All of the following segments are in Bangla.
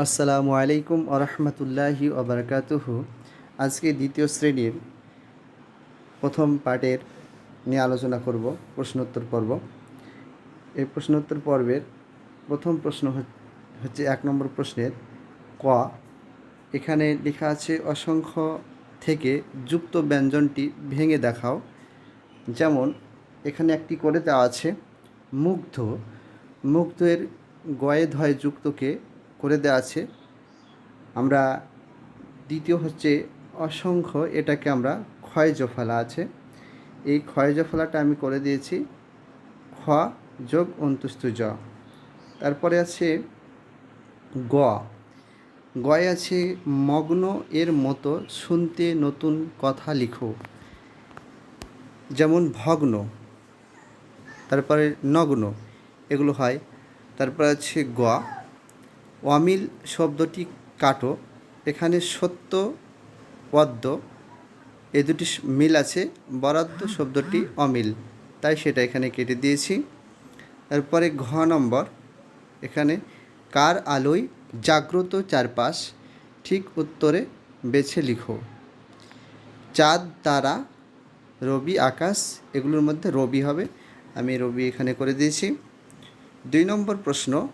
আসসালামু আলাইকুম আরহামতুল্লাহি ওবরকাতুহ আজকে দ্বিতীয় শ্রেণির প্রথম পার্টের নিয়ে আলোচনা করব, প্রশ্নোত্তর পর্ব। এই প্রশ্নোত্তর পর্বের প্রথম প্রশ্ন হচ্ছে এক নম্বর প্রশ্নের ক। এখানে লেখা আছে, অসংখ্য থেকে যুক্ত ব্যঞ্জনটি ভেঙে দেখাও। যেমন, এখানে একটি করে দেওয়া আছে, মুগ্ধ। মুগ্ধের গয়ে ধয় যুক্তকে করে দেওয়া আছে। আমরা দ্বিতীয় হচ্ছে অসংখ্য এটাকে আমরা ক্ষয় জফলা আছে। এই ক্ষয় জফলাটা আমি করে দিয়েছি। খ যোগ অন্তুস্তু জ। তারপরে আছে গ। গয়ে আছে মগ্ন এর মতো শুনতে নতুন কথা লিখো। যেমন ভগ্ন। তারপরে নগ্ন। এগুলো হয়। তারপরে আছে গ। অমিল শব্দটি কাটো। এখানে সত্য পদ্ম এ দুটি মিল আছে। বরাদ্দ শব্দটি অমিল। তাই সেটা এখানে কেটে দিয়েছি। তারপরে ঘ নম্বর। এখানে কার আলোয় জাগ্রত চারপাশ ঠিক উত্তরে বেছে লিখো। চাঁদ তারা রবি আকাশ এগুলোর মধ্যে রবি হবে। আমি রবি এখানে করে দিয়েছি। দুই নম্বর প্রশ্ন।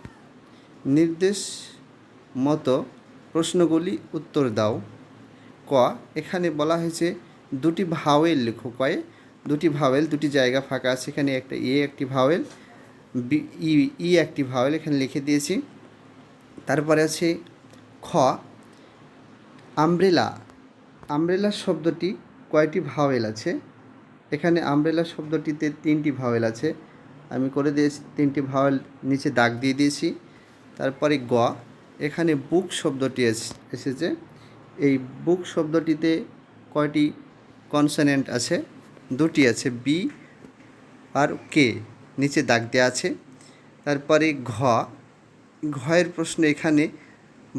নির্দেশ মতো প্রশ্নগুলি উত্তর দাও। ক, এখানে বলা হয়েছে দুটি ভাওয়েল লেখো। কয়ে, দুটি ভাওয়েল, দুটি জায়গা ফাঁকা আছে। এখানে একটা এ, একটি ভাওয়েল, বি, ই ই একটি ভাওয়েল এখানে লিখে দিয়েছি। তারপরে আছে খ, আমব্রেলা আমব্রেলা শব্দটি কয়টি ভাওয়েল আছে? এখানে আমব্রেলা শব্দটিতে তিনটি ভাওয়েল আছে। আমি করে দিয়েছি, তিনটি ভাওয়েল নিচে দাগ দিয়ে দিয়েছি। তারপরে গ, এখানে বুক শব্দটি এস- এসেছে। এই বুক শব্দটিতে কয়টি কনসোনেন্ট আছে? দুটি আছে বি আর কে নিচে দাগ দেওয়া আছে। তারপরে ঘ, ঘয়ের প্রশ্ন এখানে,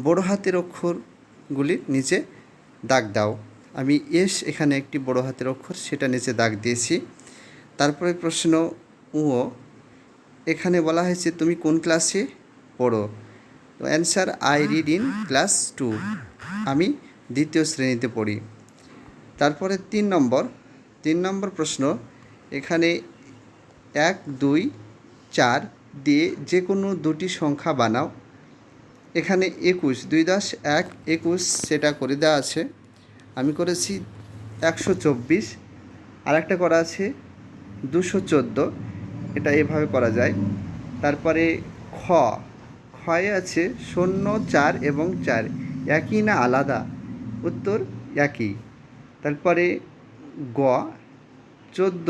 বড় হাতের অক্ষরগুলির নিচে দাগ দাও। আমি এস এখানে একটি বড় হাতের অক্ষর, সেটা নিচে দাগ দিয়েছি। তারপরে প্রশ্ন ও এখানে বলা হয়েছে, তুমি কোন ক্লাসে পড়ো। Answer I read in class two আমি দ্বিতীয় শ্রেণীতে পড়ি। তারপরে তিন নম্বর। তিন নম্বর প্রশ্ন, এখানে এক, দুই, চার দিয়ে যে কোনো দুটি সংখ্যা বানাও। এখানে একুশ, দুই দশ এক, একুশ সেটা করে দেওয়া আছে। আমি করেছি একশো চব্বিশ। আর একটা করা আছে দুশো চোদ্দ। এটা এভাবে করা যায়। তারপরে খ ক্ষয়ে আছে শূন্য, চার এবং চার। একই না আলাদা? উত্তর একই। তারপরে গ, চোদ্দ,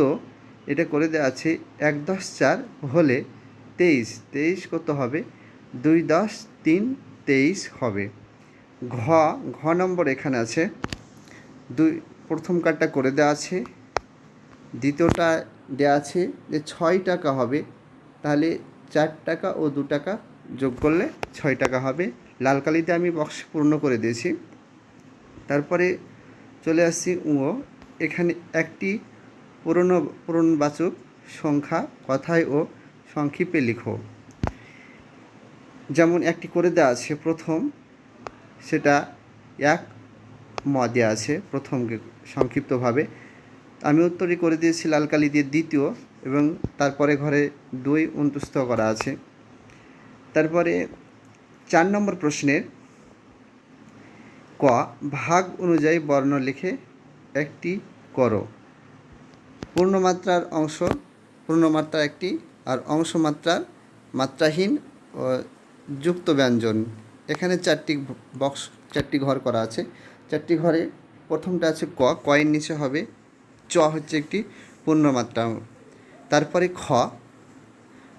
এটা করে দেওয়া আছে এক দশ চার হলে তেইশ। তেইশ কত হবে? দুই দশ তিন তেইশ হবে। ঘ ঘ নম্বর এখানে আছে। দুই, প্রথম কার্ডটা করে দেওয়া আছে। দ্বিতীয়টা দেওয়া আছে যে ছয় টাকা হবে। তাহলে চার টাকা ও দু টাকা যোগ করলে ছয় টাকা হবে। লাল কালিতে আমি বক্স পূর্ণ করে দিয়েছি। তারপরে চলে আসছি উঁ এখানে একটি পুরনো পূরণবাচক সংখ্যা, কথায় ও সংক্ষেপে লিখো। যেমন একটি করে দেওয়া আছে প্রথম, সেটা এক ম দেওয়া আছে প্রথম সংক্ষিপ্তভাবে। আমি উত্তরই করে দিয়েছি লাল কালি দিয়ে দ্বিতীয় এবং তারপরে ঘরে দুই উন্তুস্ত করা আছে। তারপরে চার নম্বর প্রশ্নের ক, ভাগ অনুযায়ী বর্ণ লিখে একটি করো। পূর্ণমাত্রার অংশ, পূর্ণমাত্রা একটি আর অংশমাত্রার মাত্রাহীন ও যুক্ত ব্যঞ্জন এখানে চারটি বক্স, চারটি ঘর করা আছে। চারটি ঘরে প্রথমটা আছে ক কয়ের নিচে হবে, চ হচ্ছে একটি পূর্ণমাত্রা। তারপরে খ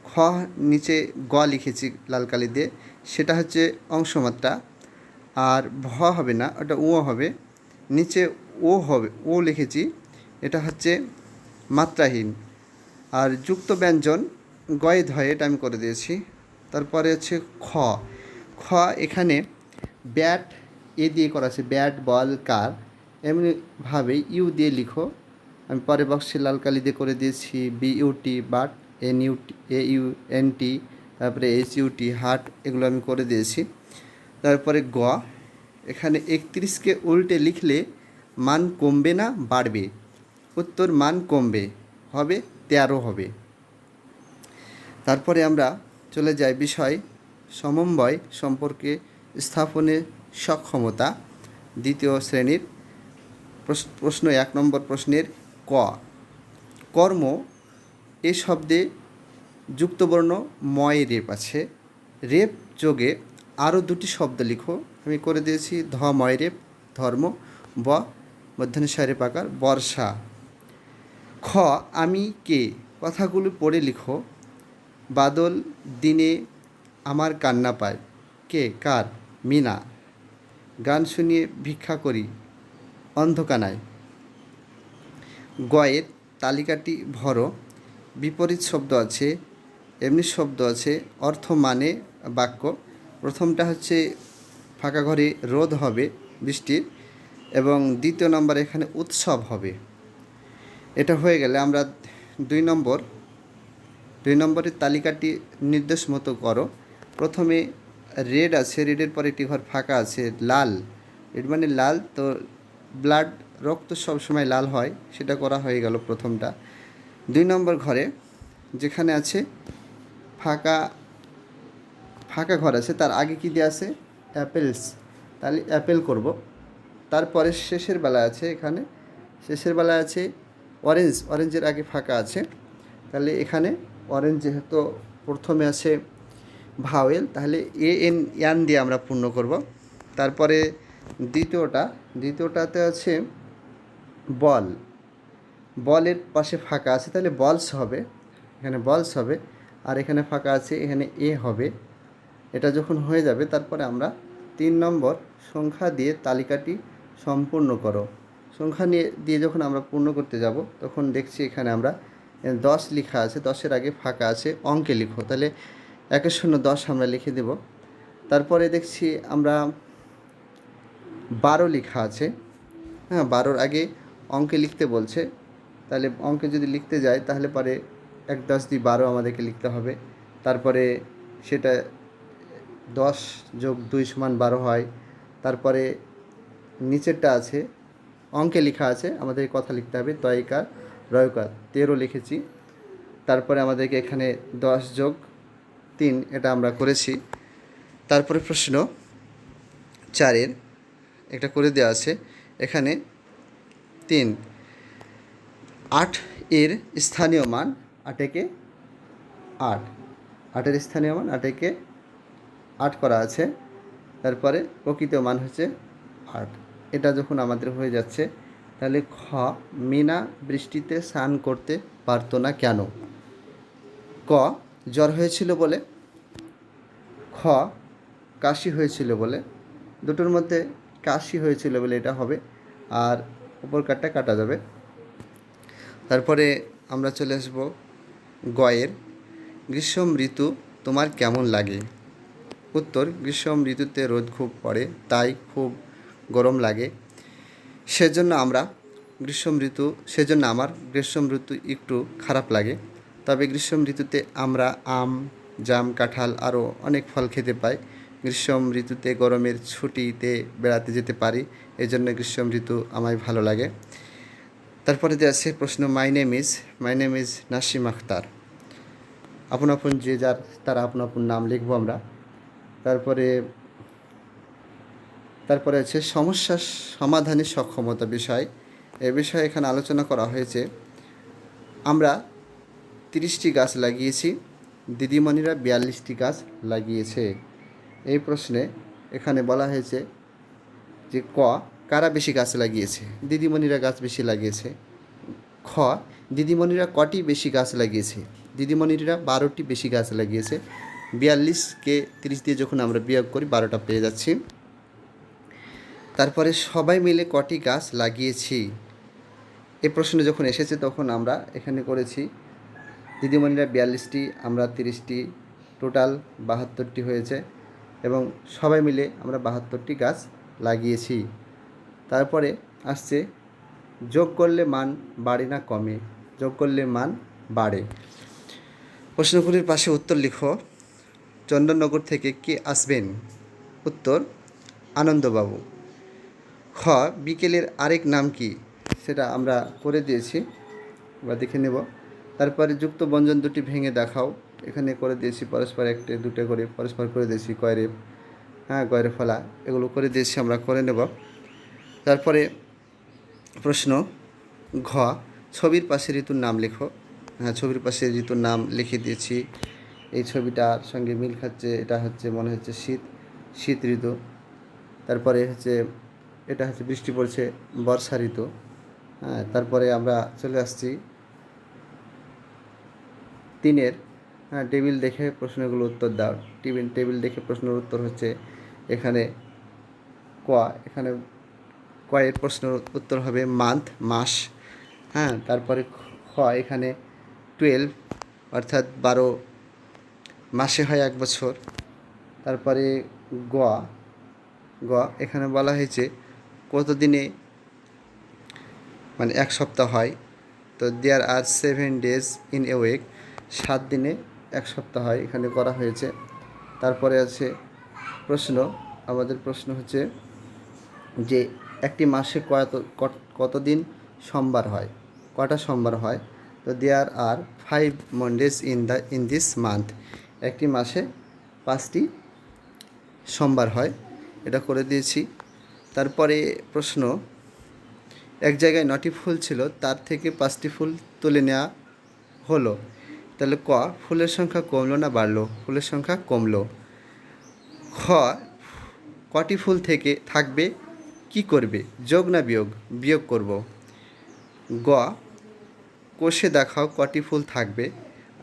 খ নিচে গ লিখেছি লাল কালি দিয়ে, সেটা হচ্ছে অংশমাত্রা। আর ভ হবে না, ওটা ও হবে। নিচে ও হবে, ও লিখেছি, এটা হচ্ছে মাত্রাহীন। আর যুক্ত ব্যঞ্জন, গয়ে ধয়ে, এটা আমি করে দিয়েছি। তারপরে হচ্ছে খ। খ এখানে ব্যাট, এ দিয়ে করা আছে, ব্যাট, বল, কার। এমনিভাবে ইউ দিয়ে লিখো। আমি পরে বক্সে লাল কালি দিয়ে করে দিয়েছি, B U T but. N U T A U N তারপরে এইচ ইউটি হার্ট এগুলো আমি করে দিয়েছি। তারপরে গ, এখানে একত্রিশকে উল্টে লিখলে মান কমবে না, বাড়বে। উত্তর মান কমবে, হবে তেরো হবে। তারপরে আমরা চলে যাই বিষয় সমন্বয় সম্পর্কে স্থাপনের সক্ষমতা, দ্বিতীয় শ্রেণির প্রশ- প্রশ্ন এক নম্বর প্রশ্নের ক। কর্ম এ শব্দে যুক্তবর্ণ ময় রেপ আছে। রেপ যোগে আরও দুটি শব্দ লিখো। আমি করে দিয়েছি ধ ময় রেপ, ধর্ম, ব মধ্যাহ্নসারে পাকার বর্ষা। খ, আমি কে? কথাগুলো পড়ে লিখো। বাদল, দিনে আমার কান্না পায়। কে? কার? মিনা। গান শুনিয়ে ভিক্ষা করি। অন্ধকানায়। গয়ের তালিকাটি ভরো। বিপরীত শব্দ আছে, এমনি শব্দ আছে, অর্থ মানে বাক্য। প্রথমটা হচ্ছে ফাঁকা ঘরে রোদ হবে, বৃষ্টির, এবং দ্বিতীয় নম্বর এখানে উৎসব হবে। এটা হয়ে গেলে আমরা দুই নম্বর, দুই নম্বরের তালিকাটি নির্দেশ মতো করো। প্রথমে রেড আছে, রেডের পরে একটি ঘর ফাঁকা আছে, লাল। রেড মানে লাল, তো ব্লাড, রক্ত সব সময় লাল হয়, সেটা করা হয়ে গেল প্রথমটা। দুই নম্বর ঘরে যেখানে আছে ফাঁকা ফাঁকা ঘর আছে, তার আগে কি দেওয়া আছে? অ্যাপেলস। তাহলে অ্যাপেল করব। তারপরে শেষের বেলা আছে এখানে। শেষের বেলা আছে অরেঞ্জ। অরেঞ্জের আগে ফাঁকা আছে। তাহলে এখানে অরেঞ্জ যেহেতু প্রথমে আছে ভাওয়েল, তাহলে এ এন ইয়ান দিয়ে আমরা পূর্ণ করব। তারপরে দ্বিতীয়টা। দ্বিতীয়টাতে আছে বল। বলের পাশে ফাঁকা আছে, তাহলে বলস হবে। এখানে বলস হবে, আর এখানে ফাঁকা আছে, এখানে এ হবে। এটা যখন হয়ে যাবে, তারপরে আমরা তিন নম্বর সংখ্যা দিয়ে তালিকাটি সম্পূর্ণ করো। সংখ্যা নিয়ে, দিয়ে যখন আমরা পূর্ণ করতে যাব, তখন দেখছি এখানে আমরা দশ লেখা আছে, দশের আগে ফাঁকা আছে, অঙ্কে লিখো। তাহলে একের শূন্য দশ আমরা লিখে দেব। তারপরে দেখছি আমরা বারো লেখা আছে। হ্যাঁ বারোর আগে অঙ্কে লিখতে বলছে। তাহলে অঙ্কে যদি লিখতে যাই তাহলে পরে এক দশ দিয়ে বারো আমাদেরকে লিখতে হবে। তারপরে সেটা দশ যোগ দুই সমান বারো হয়। তারপরে নিচেরটা আছে, অঙ্কে লেখা আছে, আমাদের কথা লিখতে হবে তয়কার রয়কার তেরো লিখেছি। তারপরে আমাদেরকে এখানে দশ যোগ তিন, এটা আমরা করেছি। তারপরে প্রশ্ন চারের, একটা করে দেওয়া আছে। এখানে তিন আট এর স্থানীয় মান আটেকে আট। আটের স্থানীয় মান আটেকে আট করা আছে। তারপরে প্রকৃত মান হচ্ছে আট। এটা যখন আমাদের হয়ে যাচ্ছে, তাহলে খ, মিনা বৃষ্টিতে স্নান করতে পারতো না কেন? ক, জ্বর হয়েছিল বলে? খ, কাশি হয়েছিল বলে? দুটোর মধ্যে কাশি হয়েছিল বলে এটা হবে, আর উপর কাটটা কাটা যাবে। তারপরে আমরা চলে আসব গয়ের। গ্রীষ্ম ঋতু তোমার কেমন লাগে? উত্তর, গ্রীষ্ম ঋতুতে রোদ খুব পড়ে, তাই খুব গরম লাগে। সেজন্য আমরা গ্রীষ্ম ঋতু, সেজন্য আমার গ্রীষ্ম ঋতু একটু খারাপ লাগে। তবে গ্রীষ্ম ঋতুতে আমরা আম, জাম, কাঁঠাল আরও অনেক ফল খেতে পাই। গ্রীষ্ম ঋতুতে গরমের ছুটিতে বেড়াতে যেতে পারি এই জন্য গ্রীষ্ম ঋতু আমায় ভালো লাগে। তারপরে যে আছে প্রশ্ন my name is my name is Nasim Akhtar আপন আপন যে যার, তার আপন আপন নাম লিখব আমরা। তারপরে তারপরে আছে সমস্যা সমাধানের সক্ষমতা বিষয়। এ বিষয়ে এখানে আলোচনা করা হয়েছে। আমরা তিরিশটি গাছ লাগিয়েছি। দিদিমণিরা বিয়াল্লিশটি গাছ লাগিয়েছে। এই প্রশ্নে এখানে বলা হয়েছে যে ক কারা বেশি গাছ লাগিয়েছে? দিদিমণিরা গাছ বেশি লাগিয়েছে। খ, দিদিমণিরা কটি বেশি গাছ লাগিয়েছে? দিদিমণিরা বারোটি বেশি গাছ লাগিয়েছে। বিয়াল্লিশকে তিরিশ দিয়ে যখন আমরা বিয়োগ করি, বারোটা পেয়ে যাচ্ছি। তারপরে সবাই মিলে কটি গাছ লাগিয়েছি? এ প্রশ্ন যখন এসেছে তখন আমরা এখানে করেছি, দিদিমণিরা বিয়াল্লিশটি, আমরা তিরিশটি, টোটাল বাহাত্তরটি হয়েছে এবং সবাই মিলে আমরা বাহাত্তরটি গাছ লাগিয়েছি। তারপরে আসছে, যোগ করলে মান বাড়ে না কমে, যোগ করলে মান বাড়ে। প্রশ্নগুলির পাশে উত্তর লিখো। চন্দননগর থেকে কে আসবেন? উত্তর, আনন্দবাবু। খ, বিকেলের আরেক নাম কি? সেটা আমরা করে দিয়েছি বা দেখে নেব। তারপরে যুক্ত ব্যঞ্জন দুটি ভেঙে দেখাও। এখানে করে দিয়েছি, পরস্পর একটা, দুটো করে, পরস্পর করে দিয়েছি, কয়রে হ্যাঁ কয়রে ফলা, এগুলো করে দিয়েছি, আমরা করে নেব। তারপরে প্রশ্ন, ঘ, ছবির পাশে ঋতুর নাম লেখো। হ্যাঁ ছবির পাশে ঋতুর নাম লিখে দিয়েছি। এই ছবিটার সঙ্গে মিল খাচ্ছে, এটা হচ্ছে, মনে হচ্ছে শীত শীত ঋতু। তারপরে হচ্ছে, এটা হচ্ছে, বৃষ্টি পড়ছে, বর্ষা ঋতু। হ্যাঁ তারপরে আমরা চলে আসছি। তিনের হ্যাঁ টেবিল দেখে প্রশ্নগুলো উত্তর দাও। টেবিল টেবিল দেখে প্রশ্নের উত্তর হচ্ছে, এখানে ক, এখানে কয়ের প্রশ্নের উত্তর হবে মান্থ মাস হ্যাঁ তারপরে খ এখানে টুয়েলভ অর্থাৎ বারো মাসে হয় এক বছর। তারপরে গ গ, এখানে বলা হয়েছে কত দিনে মানে এক সপ্তাহ হয়। তো there are seven days in a week সাত দিনে এক সপ্তাহ হয় এখানে করা হয়েছে। তারপরে আছে প্রশ্ন, আমাদের প্রশ্ন হচ্ছে যে একটি মাসে কত কত- কতদিন সোমবার হয়? কটা সোমবার হয়? তো there are five Mondays in the in this month একটি মাসে পাঁচটি সোমবার হয়। এটা করে দিয়েছি। তারপরে প্রশ্ন, এক জায়গায় নটি ফুল ছিল, তার থেকে পাঁচটি ফুল তুলে নেওয়া হলো। তাহলে ক, ফুলের সংখ্যা কমলো না বাড়লো? ফুলের সংখ্যা কমলো। খ, কটি ফুল থেকে, থাকবে? কি করবে? যোগ না বিয়োগ? বিয়োগ করব। গ, কোষে দেখাও কটি ফুল থাকবে।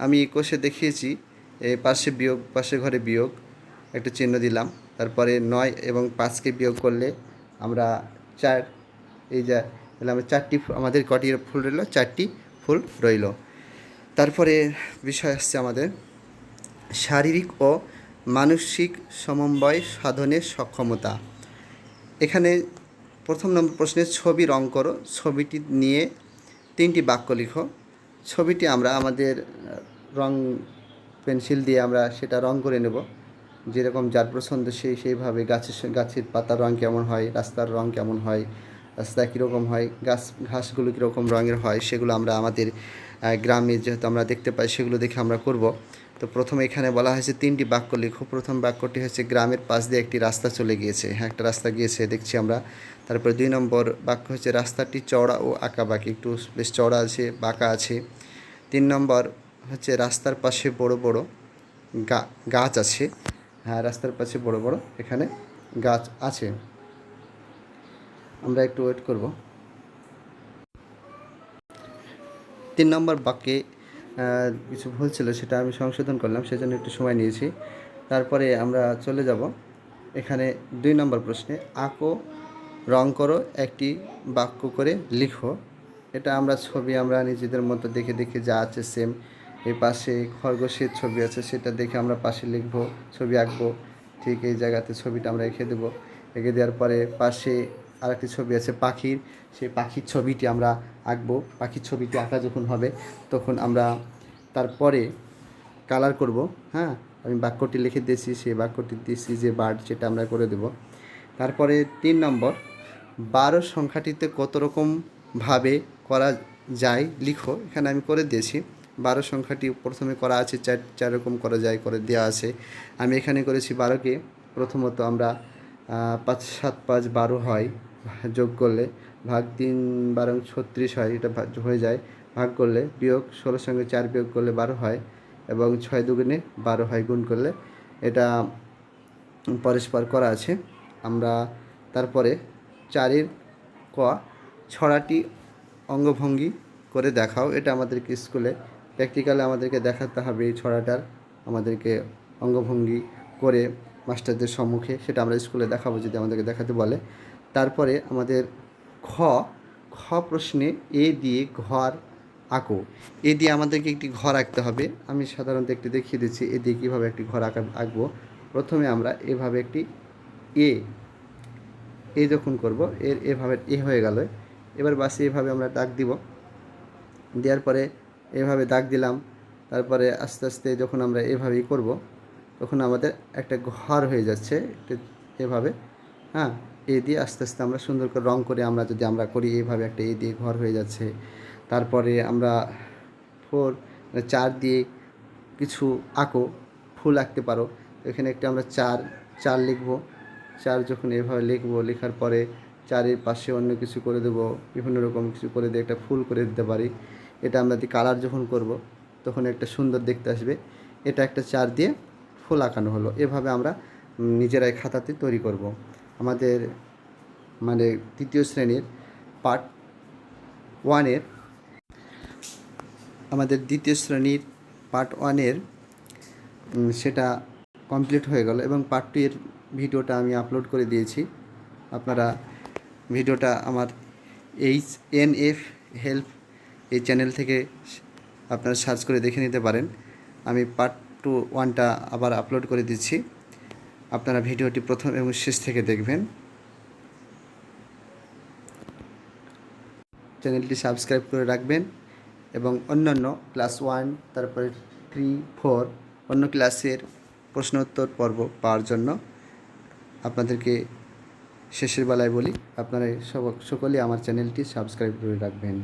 আমি কোষে দেখিয়েছি পাশে বিয়োগ, পাশে ঘরে বিয়োগ। একটা চিহ্ন দিলাম। তারপরে নয় এবং পাঁচকে বিয়োগ করলে আমরা চার, এই যা, তাহলে চারটি আমাদের কটি ফুল রইল, চারটি ফুল রইল। তারপরে বিষয় আসছে আমাদের, শারীরিক ও মানসিক সমন্বয় সাধনের সক্ষমতা। এখানে প্রথম নম্বর প্রশ্নে ছবি রং করো। ছবিটি নিয়ে তিনটি বাক্য লিখো। ছবিটি আমরা আমাদের রং পেন্সিল দিয়ে আমরা সেটা রং করে নেব। যেরকম যার পছন্দ সেই সেইভাবে গাছের গাছের পাতার রং কেমন হয়, রাস্তার রং কেমন হয়, রাস্তা কীরকম হয়, গাছ, ঘাসগুলো কীরকম রঙের হয়, সেগুলো আমরা আমাদের গ্রামে যেহেতু আমরা দেখতে পাই, সেগুলো দেখে আমরা করব। তো প্রথমে এখানে বলা হয়েছে তিনটি বাক্য লিখো। প্রথম বাক্যটি হচ্ছে, গ্রামের পাশ দিয়ে একটি রাস্তা চলে গিয়েছে। হ্যাঁ একটা রাস্তা গিয়েছে, দেখছি আমরা। তারপরে দুই নম্বর বাক্য হচ্ছে, রাস্তাটি চওড়া ও আঁকাবাঁকি একটু বেশ চওড়া আছে, বাঁকা আছে। তিন নম্বর হচ্ছে, রাস্তার পাশে বড় বড় গাছ আছে। হ্যাঁ রাস্তার পাশে বড় বড় এখানে গাছ আছে। আমরা একটু ওয়েট করব। তিন নম্বর বাক্যে কিছু ভুল ছিল, সেটা আমি সংশোধন করলাম, সেজন্য একটু সময় নিয়েছি। তারপরে আমরা চলে যাব। এখানে দুই নম্বর প্রশ্নে, আঁকো, রং করো, একটি বাক্য করে লিখো। এটা আমরা ছবি, আমরা নিজেদের মতো দেখে দেখে যা আছে সেম এই পাশে খরগোশের ছবি আছে, সেটা দেখে আমরা পাশে লিখব, ছবি আঁকবো। ঠিক এই জায়গাতে ছবিটা আমরা এঁকে দেবো। এঁকে দেওয়ার পরে পাশে আরেকটি ছবি আছে পাখির। সেই পাখির ছবিটি আমরা আঁকবো। পাখির ছবিটি আঁকা যখন হবে, তখন আমরা তারপরে কালার করব হ্যাঁ? আমি বাক্যটি লিখে দিয়েছি, সেই বাক্যটি দিয়েছি যে বার্ড সেটা আমরা করে দেব। তারপরে তিন নম্বর, বারো সংখ্যাটিতে কত রকমভাবে করা যায় লিখো। এখানে আমি করে দিয়েছি। বারো সংখ্যাটি প্রথমে করা আছে, চার চার রকম করা যায়, করে দেওয়া আছে। আমি এখানে করেছি বারোকে। প্রথমত আমরা পাঁচ, সাত, পাঁচ, বারো হয়। যোগ করলে ভাগ তিন বারো ছত্রিশ হয়, এটা হয়ে যায়। ভাগ করলে বিয়োগ ষোলোর সঙ্গে চার বিয়োগ করলে বারো হয় এবং ছয় দুগুণে বারো হয় গুণ করলে এটা পরস্পর করা আছে। আমরা তারপরে চারের ক ছড়াটি অঙ্গভঙ্গি করে দেখাও। এটা আমাদেরকে স্কুলে প্র্যাকটিক্যালে আমাদেরকে দেখাতে হবে এই ছড়াটার। আমাদেরকে অঙ্গভঙ্গি করে মাস্টারদের সম্মুখে সেটা আমরা স্কুলে দেখাবো যদি আমাদেরকে দেখাতে বলে। তারপরে আমাদের খ খ প্রশ্নে এ দিয়ে ঘর আঁকো। এ দিয়ে আমাদেরকে একটি ঘর আঁকতে হবে। আমি সাধারণত একটি দেখিয়ে দিচ্ছি, এ দিয়ে কীভাবে একটি ঘর আঁকা, আঁকবো। প্রথমে আমরা এভাবে একটি এ এ যখন করব, এর এভাবে এ হয়ে গেল। এবার বাসে এভাবে আমরা দাগ দিব। দেওয়ার পরে এভাবে দাগ দিলাম। তারপরে আস্তে আস্তে যখন আমরা এভাবেই করব, তখন আমাদের একটা ঘর হয়ে যাচ্ছে। এভাবে হ্যাঁ? এ দিয়ে আস্তে আস্তে আমরা সুন্দর করে রং করে আমরা যদি আমরা করি, এইভাবে একটা এ দিয়ে ঘর হয়ে যাচ্ছে। তারপরে আমরা ফোর চার দিয়ে কিছু আঁকো, ফুল আঁকতে পারো। এখানে একটা আমরা চার চার লিখব। চার যখন এভাবে লিখব, লেখার পরে চারের পাশে অন্য কিছু করে দেবো, বিভিন্ন রকম কিছু করে দিয়ে একটা ফুল করে দিতে পারি। এটা আমরা দিয়ে কালার যখন করব, তখন একটা সুন্দর দেখতে আসবে। এটা একটা চার দিয়ে ফুল আঁকানো হলো। এভাবে আমরা নিজেরাই খাতাতে তৈরি করব। আমাদের মানে তৃতীয় শ্রেণির পার্ট ওয়ানের আমাদের দ্বিতীয় শ্রেণির পার্ট ওয়ানের সেটা কমপ্লিট হয়ে গেল এবং পার্ট টু এর ভিডিওটা আমি আপলোড করে দিয়েছি। আপনারা ভিডিওটা আমার এইচ এন এফ হেল্প এই চ্যানেল থেকে আপনারা সার্চ করে দেখে নিতে পারেন। আমি পার্ট টু ওয়ানটা আবার আপলোড করে দিচ্ছি। আপনারা ভিডিওটি প্রথম এবং শেষ থেকে দেখবেন। চ্যানেলটি সাবস্ক্রাইব করে রাখবেন এবং অন্যান্য ক্লাস ওয়ান, তারপরে থ্রি, ফোর, অন্য ক্লাসের প্রশ্নোত্তর পর্ব পাওয়ার জন্য আপনাদেরকে শেষের বেলায় বলি আপনারা সকলেই আমার চ্যানেলটি সাবস্ক্রাইব করে রাখবেন।